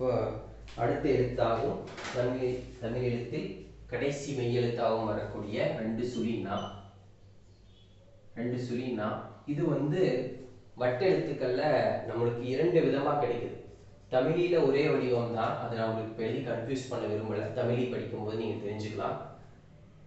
இப்போ அடுத்த எழுத்தாகவும் தமிழ் தமிழ் எழுத்தில் கடைசி மெய்யெழுத்தாகவும் வரக்கூடிய ரெண்டு சுழினா ரெண்டு சுழினா இது வந்து வட்டெழுத்துக்கள்ல நம்மளுக்கு இரண்டு விதமா கிடைக்குது. தமிழில ஒரே வடிவம் தான் அதை நான் உங்களுக்கு பெரிய எழுதி கன்ஃபியூஸ் பண்ண விரும்பல. தமிழி படிக்கும்போது நீங்க தெரிஞ்சுக்கலாம்.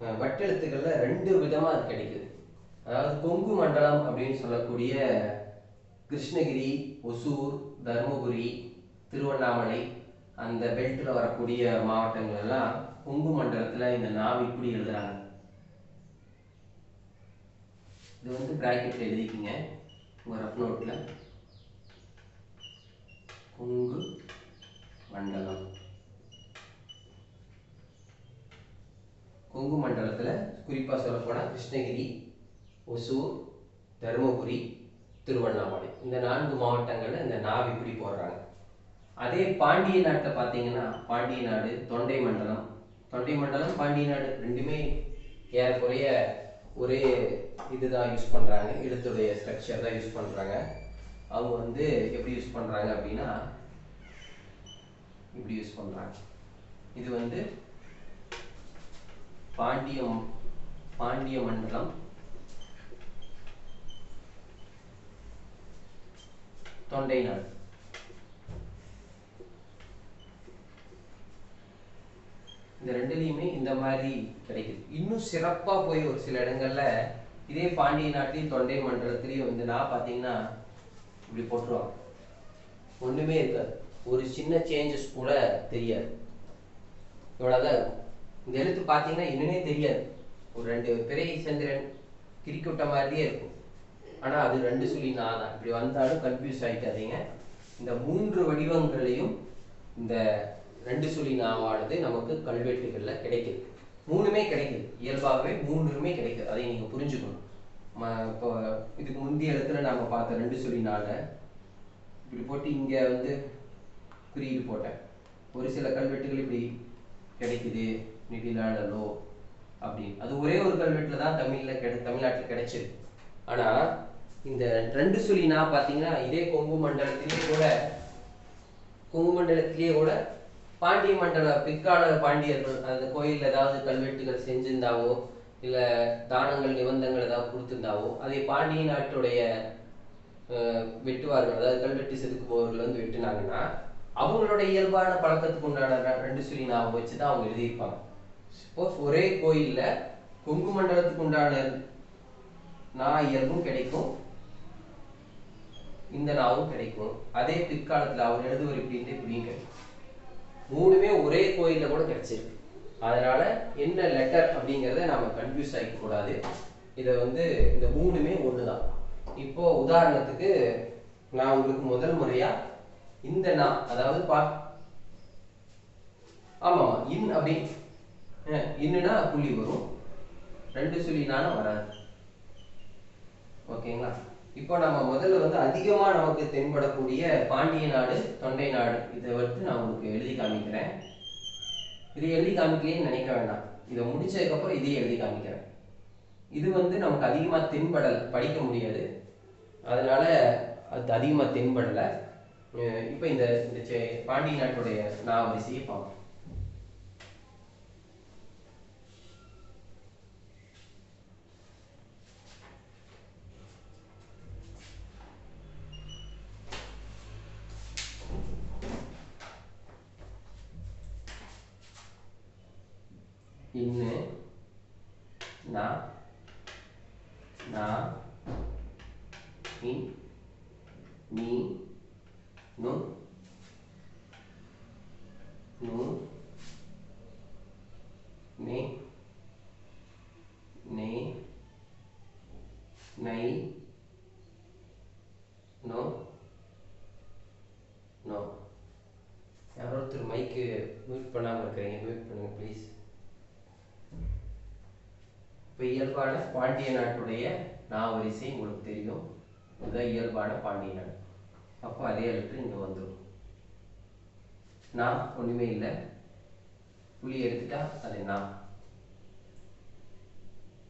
அஹ் வட்டெழுத்துக்கள்ல ரெண்டு விதமா அது கிடைக்குது. அதாவது கொங்கு மண்டலம் அப்படின்னு சொல்லக்கூடிய கிருஷ்ணகிரி ஒசூர் தருமபுரி திருவண்ணாமலை அந்த பெல்ட்டில் வரக்கூடிய மாவட்டங்கள் எல்லாம் கொங்கு மண்டலத்தில் இந்த நாவ் இப்படி எழுதுறாங்க. இது வந்து பிராக்கெட்ல எழுதிக்கிங்க உங்கள் ரஃப் நோட்டில் கொங்கு மண்டலம். கொங்கு மண்டலத்தில் குறிப்பாக சொல்லப்போனால் கிருஷ்ணகிரி ஒசூர் தருமபுரி திருவண்ணாமலை. இந்த நான்கு மாவட்டங்களில் இந்த நாவ் இப்படி போடுறாங்க. அதே பாண்டிய நாட்டில் பார்த்தீங்கன்னா பாண்டிய நாடு தொண்டை மண்டலம். தொண்டை மண்டலம் பாண்டிய நாடு ரெண்டுமே ஏறக்குறைய ஒரே இதுதான் யூஸ் பண்ணுறாங்க எழுத்துடைய ஸ்ட்ரக்சர் தான் யூஸ் பண்ணுறாங்க அவங்க வந்து எப்படி யூஸ் பண்ணுறாங்க அப்படின்னா இப்படி யூஸ் பண்ணுறாங்க இது வந்து பாண்டியம் பாண்டிய மண்டலம். தொண்டை நாடு. இந்த ரெண்டுலேயுமே இந்த மாதிரி கிடைக்குது. இன்னும் சிறப்பாக போய் ஒரு சில இடங்கள்ல இதே பாண்டிய நாட்டிலையும் தொண்டை மண்டலத்திலையும் வந்து நான் பார்த்தீங்கன்னா இப்படி போட்டுருவாங்க. ஒன்றுமே இருக்காது. ஒரு சின்ன சேஞ்சஸ் கூட தெரியாது. இவ்வளோதான் இருக்கும். இந்த எழுத்து பார்த்தீங்கன்னா என்னன்னே தெரியாது. ஒரு ரெண்டு பெரிய சந்திரன் கிறுக்கி மாதிரியே இருக்கும். ஆனால் அது ரெண்டு சொல்லி நான் தான். இப்படி வந்தாலும் கன்ஃபியூஸ் ஆகிக்காதீங்க இந்த மூன்று வடிவங்களையும் இந்த ரெண்டு சொல்லி நாவானது நமக்கு கல்வெட்டுகளில் கிடைக்குது. மூணுமே கிடைக்குது. இயல்பாகவே மூணுமே கிடைக்குது. அதை நீங்க புரிஞ்சுக்கணும். இப்போ இதுக்கு முந்தைய இடத்துல நாம பார்த்த ரெண்டு சொல்லி இப்படி போட்டு இங்க வந்து குறியீடு போட்டேன். ஒரு சில கல்வெட்டுகள் இப்படி கிடைக்குது. நெடிலாடலோ அப்படின்னு அது ஒரே ஒரு கல்வெட்டுல தான் தமிழ்ல கிடை தமிழ்நாட்டில் கிடைச்சது. ஆனா இந்த ரெண்டு சொல்லி நான் பார்த்தீங்கன்னா இதே கொங்கு மண்டலத்திலேயே கூட கொங்கு மண்டலத்திலேயே கூட பாண்டிய மண்டல பிற்கால பாண்டியர்கள் அந்த கோயில் ஏதாவது கல்வெட்டுகள் செஞ்சிருந்தாவோ இல்ல தானங்கள் நிபந்தங்கள் ஏதாவது கொடுத்திருந்தாவோ அதை பாண்டிய நாட்டுடைய வெட்டுவார்கள் அதாவது கல்வெட்டு செதுக்குபவர்கள் வந்து வெட்டினாங்கன்னா அவங்களோட இயல்பான பழக்கத்துக்கு உண்டான ரெண்டு சொல்லி நாம வச்சு தான் அவங்க எழுதியிருப்பாங்க. சப்போஸ் ஒரே கோயில்ல கொங்கு மண்டலத்துக்கு உண்டான நா இயல்பும் கிடைக்கும். இந்த நாவும் கிடைக்கும். அதே பிற்காலத்துல அவர் எழுதுவர் இப்படின்ட்டு இப்படியும் கிடைக்கும். மூணுமே ஒரே கோயிலில் கூட கிடைச்சிருக்கு. அதனால என்ன லெட்டர் அப்படிங்கிறத நாம கன்ஃபியூஸ் ஆகிக்க கூடாது. இதை வந்து இந்த மூணுமே ஒன்று தான் இப்போ உதாரணத்துக்கு நான் உங்களுக்கு முதல் முறையா இந்த நான் அதாவது பா ஆமாம் இன் அப்படி. இன்னுனா புள்ளி வரும். ரெண்டு சொல்லினாலும் வராது. ஓகேங்களா? இப்போ நம்ம முதல்ல வந்து அதிகமா நமக்கு தென்படக்கூடிய பாண்டிய நாடு தொண்டை நாடு இதை வந்து நான் உங்களுக்கு எழுதி காமிக்கிறேன். இதை எழுதி காமிக்கலைன்னு நினைக்க வேண்டாம். இதை முடிச்சதுக்கப்புறம் இதையே இதையும் எழுதி காமிக்கிறேன். இது வந்து நமக்கு அதிகமாக தென்படல் படிக்க முடியாது. அதனால அது அதிகமாக தென்படலை. இப்போ இந்த செ- பாண்டிய நாட்டுடைய நான் வரிசையை பார்ப்போம். இன்னு நா நா இன் நீ நு நு நே நே நை நோ நோ யாரோ ஒருத்தர் மைக்கு மியூட் பண்ணாமல் இருக்கிறீங்க. மியூட் பண்ணுங்கள் ப்ளீஸ் இப்போ இயல்பான பாண்டிய நாட்டுடைய நாவரிசை உங்களுக்கு தெரியும். இதுதான் இயல்பான பாண்டிய நாடு. அப்போ அதே எழுத்து இங்கே வந்துடும் நான் ஒன்றுமே இல்லை. புள்ளி எடுத்துட்டா அது நான்.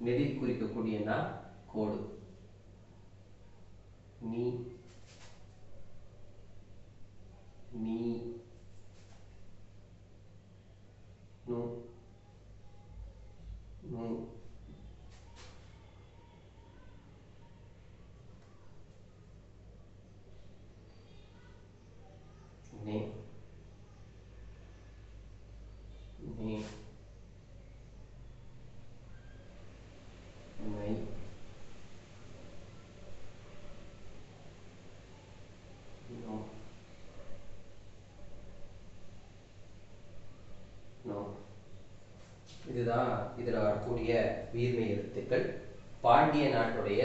நெறி குறிக்கக்கூடிய நான் கோடு. நீ நே நே மை நோ நோ இதுதான் இதில் வரக்கூடிய வீர்மை எழுத்துக்கள் பாண்டிய நாட்டுடைய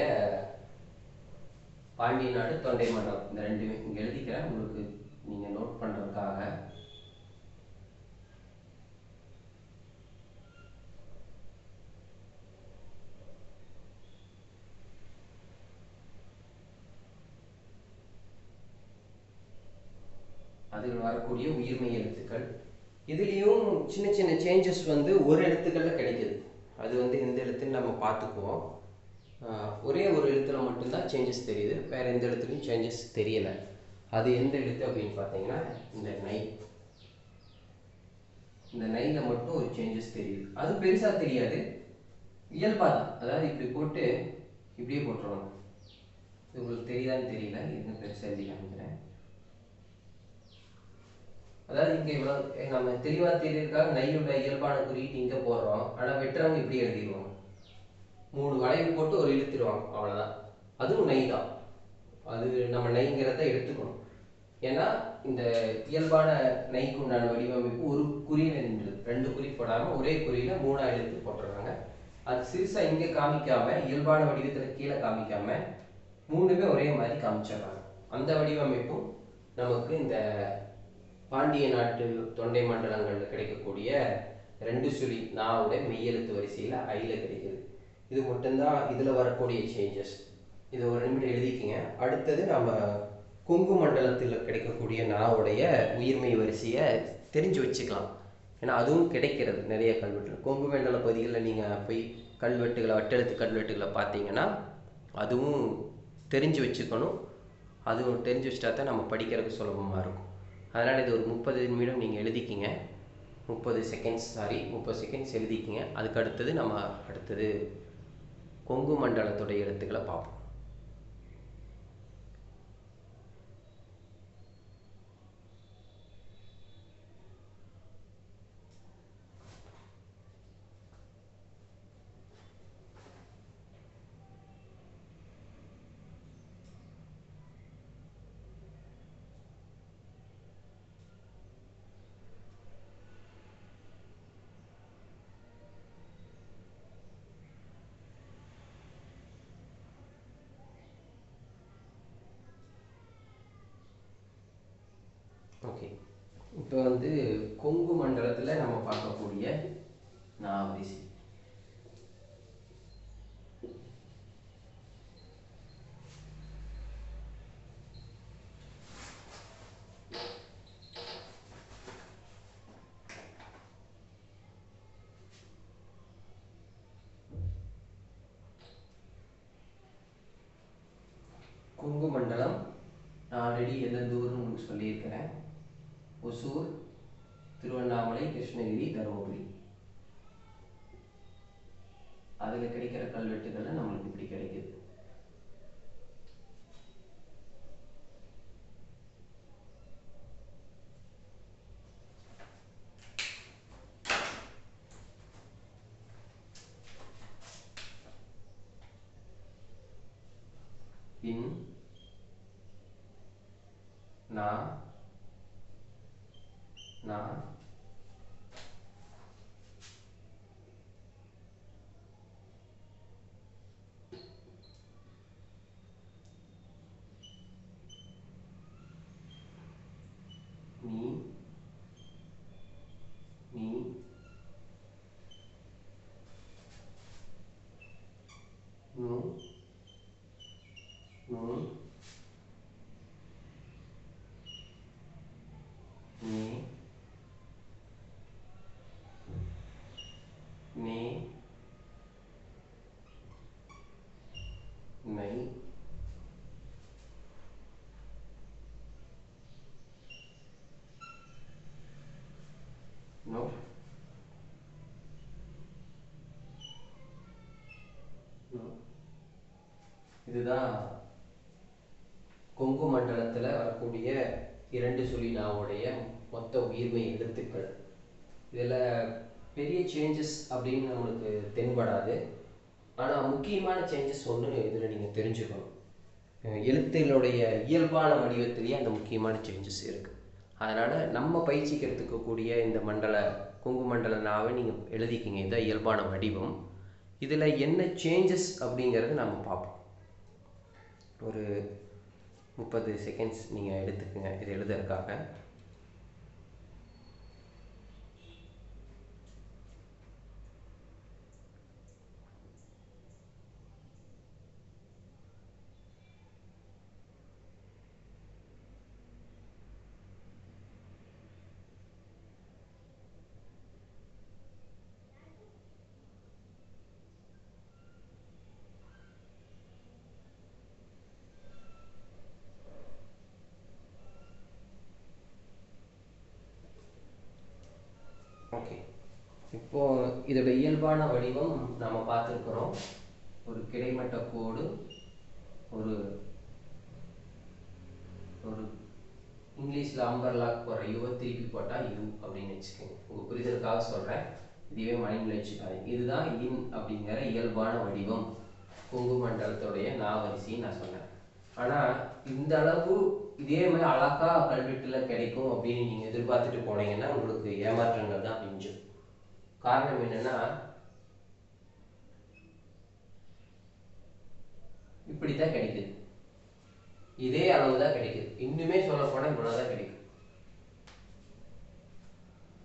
பாண்டிய நாடு தொண்டை மண்டலம் இந்த ரெண்டுமே இங்கே எழுதிக்கிறேன். உங்களுக்கு நீங்கள் நோட் பண்ணுறதுக்காக அதில் வரக்கூடிய உயிர்மை எழுத்துக்கள். இதுலேயும் சின்ன சின்ன சேஞ்சஸ் வந்து ஒரு எழுத்துக்களில் கிடைக்குது. அது வந்து எந்த எழுத்துன்னு நம்ம பார்த்துக்குவோம். ஒரே ஒரு எழுத்தில் மட்டும்தான் சேஞ்சஸ் தெரியுது. வேறு எந்த எழுத்துலையும் சேஞ்சஸ் தெரியலை. அது எந்த எழுத்து அப்படின்னு பார்த்தீங்கன்னா இந்த நை. இந்த நைல மட்டும் ஒரு சேஞ்சஸ் தெரியுது. அது பெருசாக தெரியாது. இயல்பாக தான். அதாவது இப்படி போட்டு இப்படியே போட்டுருவாங்க. இது உங்களுக்கு தெரியுதான்னு தெரியல. இன்னும் பெருசாக எழுதி அதாவது இங்க இவ்வளவு நம்ம தெளிவா தெரியறதுக்காக நையோட இயல்பான குறியீட்டு இங்க போடுறோம். ஆனா வெட்டுறவங்க இப்படி எழுதிடுவாங்க. மூணு வளைவு போட்டு ஒரு இழுத்துருவாங்க அவ்வளவுதான். அதுவும் நை தான். அது நம்ம நைங்கிறத எடுத்துக்கணும். ஏன்னா இந்த இயல்பான நைக்கு உண்டான வடிவமைப்பு ஒரு குறியில் நின்று ரெண்டு குறி போடாம ஒரே குறியில மூணா எழுத்து போட்டுறாங்க அது சிறுசா இங்க காமிக்காம இயல்பான வடிவத்துல கீழே காமிக்காம மூணுமே ஒரே மாதிரி காமிச்சிடுறாங்க. அந்த வடிவமைப்பும் நமக்கு இந்த பாண்டிய நாட்டு தொண்டை மண்டலங்களில் கிடைக்கக்கூடிய ரெண்டு சுழி நாவோட மெய்யெழுத்து வரிசையில் ஐயில் கிடைக்குது. இது மட்டும்தான் இதில் வரக்கூடிய சேஞ்சஸ் இது ஒரு நிமிடம் எழுதிக்கிங்க. அடுத்தது நம்ம கொங்கு மண்டலத்தில் கிடைக்கக்கூடிய நாவுடைய உயிர்மை வரிசையை தெரிஞ்சு வச்சுக்கலாம். ஏன்னா அதுவும் கிடைக்கிறது நிறைய கல்வெட்டு கொங்கு மண்டல பகுதிகளில் நீங்கள் போய் கல்வெட்டுகளை வட்டெழுத்து கல்வெட்டுகளை பார்த்தீங்கன்னா அதுவும் தெரிஞ்சு வச்சுக்கணும். அதுவும் தெரிஞ்சு வச்சுட்டா தான் நம்ம படிக்கிறதுக்கு சுலபமாக இருக்கும். அதனால் இது ஒரு முப்பது நிமிடம் நீங்கள் எழுதிக்கிங்க. முப்பது செகண்ட்ஸ் சாரி முப்பது செகண்ட்ஸ் எழுதிக்கிங்க. அதுக்கு அடுத்தது நம்ம அடுத்தது கொங்கு மண்டலத்துடைய எழுத்துக்களை பார்ப்போம் ஓகே இப்போ வந்து கொங்கு மண்டலத்தில் நம்ம பார்க்கக்கூடிய நாவரிசி கொங்கு மண்டலம் நான் ஆல்ரெடி எந்தெந்த ஊர்னு உங்களுக்கு சொல்லியிருக்கிறேன் ஒசூர் திருவண்ணாமலை கிருஷ்ணகிரி தருமபுரி. அதில் கிடைக்கிற கல்வெட்டுகளை நம்மளுக்கு இப்படி கிடைக்குது. பின் நா நா நீ நீ நு நு நீ நீ நை நோ இதுதான் கொங்கு கொங்கு மண்டலத்தில் வரக்கூடிய இரண்டு சொல்லி நாவுடைய மொத்த உயிர்மை எழுத்துக்கள். இதில் பெரிய சேஞ்சஸ் அப்படின்னு நம்மளுக்கு தென்படாது. ஆனால் முக்கியமான சேஞ்சஸ் ஒன்று இதில் நீங்கள் தெரிஞ்சுக்கணும். எழுத்துகளுடைய இயல்பான வடிவத்திலேயே அந்த முக்கியமான சேஞ்சஸ் இருக்குது அதனால் நம்ம பயிற்சிக்கு எடுத்துக்கக்கூடிய இந்த மண்டல கொங்கு மண்டல நாவை நீங்கள் எழுதிக்கிங்க. இதான் இயல்பான வடிவம். இதில் என்ன சேஞ்சஸ் அப்படிங்கிறத நம்ம பார்ப்போம். ஒரு முப்பது செகண்ட்ஸ் நீங்கள் எடுத்துக்கங்க. இது எழுதுறதுக்காக ஓகே இப்போ இதோட இயல்பான வடிவம் நம்ம பார்த்துருக்குறோம். ஒரு கிடைமட்ட கோடு ஒரு ஒரு இங்கிலீஷ்ல அம்பர்லாக் போடுற யுவ திருப்பி போட்டால் யூ அப்படின்னு வச்சுக்கோங்க. உங்கள் புரிதலுக்காக சொல்கிறேன் இதுவே மைண்ட்ல வச்சுக்காதீங்க. இதுதான் இன் அப்படிங்கிற இயல்பான வடிவம். கொங்கு மண்டலத்துடைய நாவரிசின்னு நான் சொன்னேன். ஆனால் இந்த அளவு இதே மாதிரி அழகா கல்வெட்டில் கிடைக்கும் அப்படின்னு நீங்கள் எதிர்பார்த்துட்டு போனீங்கன்னா உங்களுக்கு ஏமாற்றங்கள் தான் மிஞ்சும் காரணம் என்னன்னா இப்படித்தான் கிடைக்குது. இதே அளவு தான் கிடைக்குது. இன்னுமே சொல்ல போனா இவ்வளவுதான் கிடைக்கும்.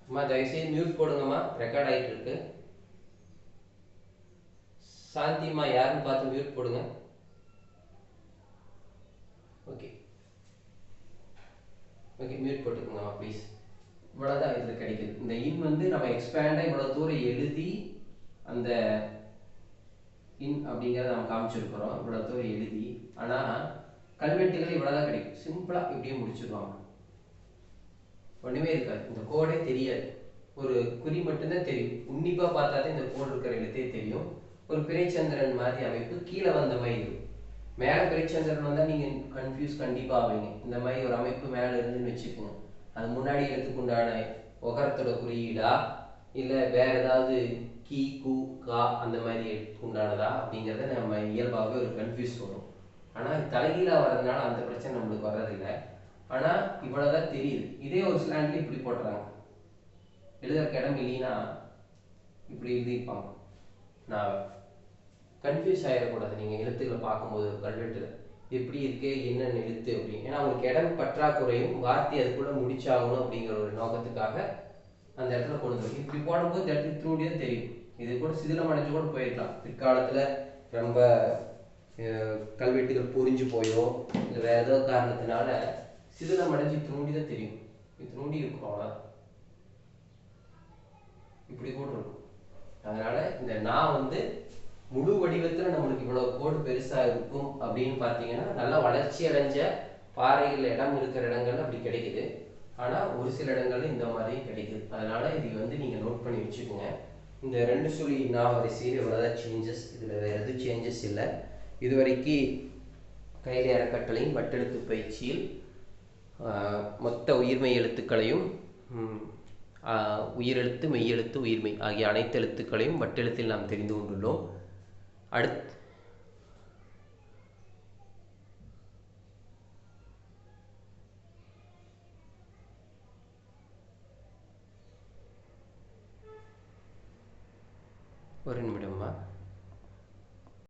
அம்மா தயவுசெய்து மியூட் போடுங்கம்மா. ரெக்கார்ட் ஆகிட்டு இருக்கு சாந்திம்மா யாருன்னு பார்த்து மியூட் போடுங்க. ஓகே ஓகே மியூட் போட்டுக்கோங்கம்மா ப்ளீஸ் இவ்வளோதான் இதில் கிடைக்குது. இந்த இன் வந்து நம்ம எக்ஸ்பேண்டாக இவ்வளோ தூரம் எழுதி அந்த இன் அப்படிங்கிறத நம்ம காமிச்சிருக்கிறோம். இவ்வளோ தூரம் எழுதி. ஆனால் கல்வெட்டுகள் இவ்வளோதான் கிடைக்கும். சிம்பிளாக இப்படியே முடிச்சிருவாங்க. ஒன்றுமே இருக்காது. இந்த கோடே தெரியாது. ஒரு குறி மட்டும்தான் தெரியும். உன்னிப்பாக பார்த்தா தான் இந்த கோடு இருக்கிற எழுத்தே தெரியும். ஒரு பிறைச்சந்திரன் மாதிரி அமைப்பு கீழே வந்த மாதிரி இருக்கும். மேலே பிறைச்சந்திரன் வந்தால் நீங்கள் கன்ஃபியூஸ் கண்டிப்பாக ஆவீங்க. இந்த மாதிரி ஒரு அமைப்பு மேலே இருந்துன்னு வச்சுக்கோங்க. அது முன்னாடி எழுத்துக்குண்டான ஒகரத்தோட குறியீடா? இல்லை வேற ஏதாவது கீ கு கா அந்த மாதிரி எழுத்துக்குண்டானதா அப்படிங்கிறத நம்ம இயல்பாகவே ஒரு கன்ஃபியூஸ் வரும் ஆனால் தலைகீழாக வர்றதுனால அந்த பிரச்சனை நம்மளுக்கு வர்றதில்லை. ஆனால் இவ்வளோதான் தெரியுது. இதே ஒரு ஸ்லாண்ட்ல இப்படி போட்டுறாங்க. எழுதுறக்கு இடம் இல்லைன்னா இப்படி எழுதியிருப்பாங்க. நான் கன்ஃபியூஸ் ஆகிடக்கூடாது நீங்கள் எழுத்துக்களை பார்க்கும்போது ஒரு எப்படி இருக்கு என்ன எழுத்து அப்படின்னு ஏன்னா அவங்களுக்கு இடம் பற்றாக்குறையும் வார்த்தை அது கூட முடிச்சாகணும் அப்படிங்கிற ஒரு நோக்கத்துக்காக அந்த இடத்துல கொண்டு வந்து இப்படி போடும்போது இந்த இடத்துக்கு திரும்பியும் தெரியும். இது கூட சிதிலம் அடைஞ்சு கூட போயிடலாம். பிற்காலத்துல ரொம்ப அஹ், கல்வெட்டுகள் புரிஞ்சு போயோ இல்லை வேற ஏதோ காரணத்தினால சிதிலம் அடைஞ்சு திரும்பி தான் தெரியும். இது இருக்கும் அவ்வளவுதான். இப்படி கூட இருக்கும். அதனால இந்த நான் வந்து முழு வடிவத்துல நம்மளுக்கு இவ்வளவு கோடு பெருசா இருக்கும் அப்படின்னு பார்த்தீங்கன்னா நல்லா வளர்ச்சி அடைஞ்ச பாறைகள் இடம் இருக்கிற இடங்கள்ல அப்படி கிடைக்குது. ஆனா ஒரு சில இடங்கள்ல இந்த மாதிரி கிடைக்குது. அதனால இது வந்து நீங்க நோட் பண்ணி வச்சுக்கோங்க. இந்த ரெண்டு சொல்லி நான் வரிசையில் இவ்வளோதான் சேஞ்சஸ் இதுல வேற எதுவும் சேஞ்சஸ் இல்லை. இது வரைக்கும் அறக்கட்டளையும் வட்டெழுத்து பயிற்சியில் மொத்த உயிர்மெய் எழுத்துக்களையும் உயிரெழுத்து மெய்யெழுத்து உயிர்மெய் ஆகிய அனைத்து எழுத்துக்களையும் வட்டெழுத்தில் நாம் தெரிந்து கொண்டுள்ளோம். அடுத் ஒரு நிமிடம்.